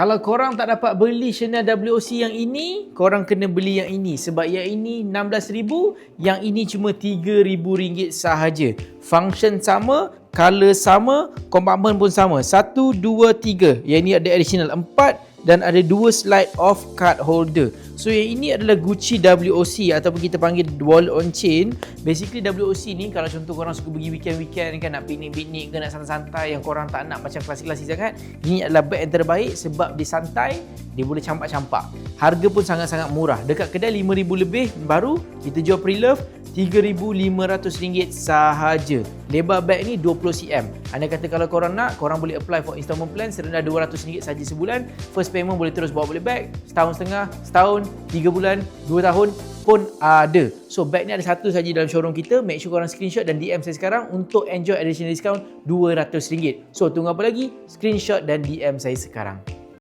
Kalau korang tak dapat beli Chanel WOC yang ini, korang kena beli yang ini. Sebab yang ini RM16,000, yang ini cuma RM3,000 sahaja. Function sama, color sama, compartment pun sama. Satu, dua, tiga. Yang ini ada additional empat dan ada dua slide off card holder. So yang ini adalah Gucci WOC ataupun kita panggil wall on chain. Basically WOC ni kalau contoh korang suka pergi weekend-weekend kan nak piknik-piknik ke nak santai-santai yang korang tak nak macam klasik-klasik sangat. Ini adalah bag yang terbaik sebab dia santai, dia boleh campak-campak. Harga pun sangat-sangat murah. Dekat kedai RM5,000 lebih baru kita jual pre-love RM3,500 sahaja. Lebar bag ni 20cm. Anda kata kalau korang nak, korang boleh apply for installment plan serendah RM200 saja sebulan. First payment boleh terus bawa balik bag. Setahun setengah, setahun, tiga bulan, dua tahun pun ada. So bag ni ada satu saja dalam showroom kita. Make sure korang screenshot dan DM saya sekarang untuk enjoy additional discount RM200. So tunggu apa lagi? Screenshot dan DM saya sekarang.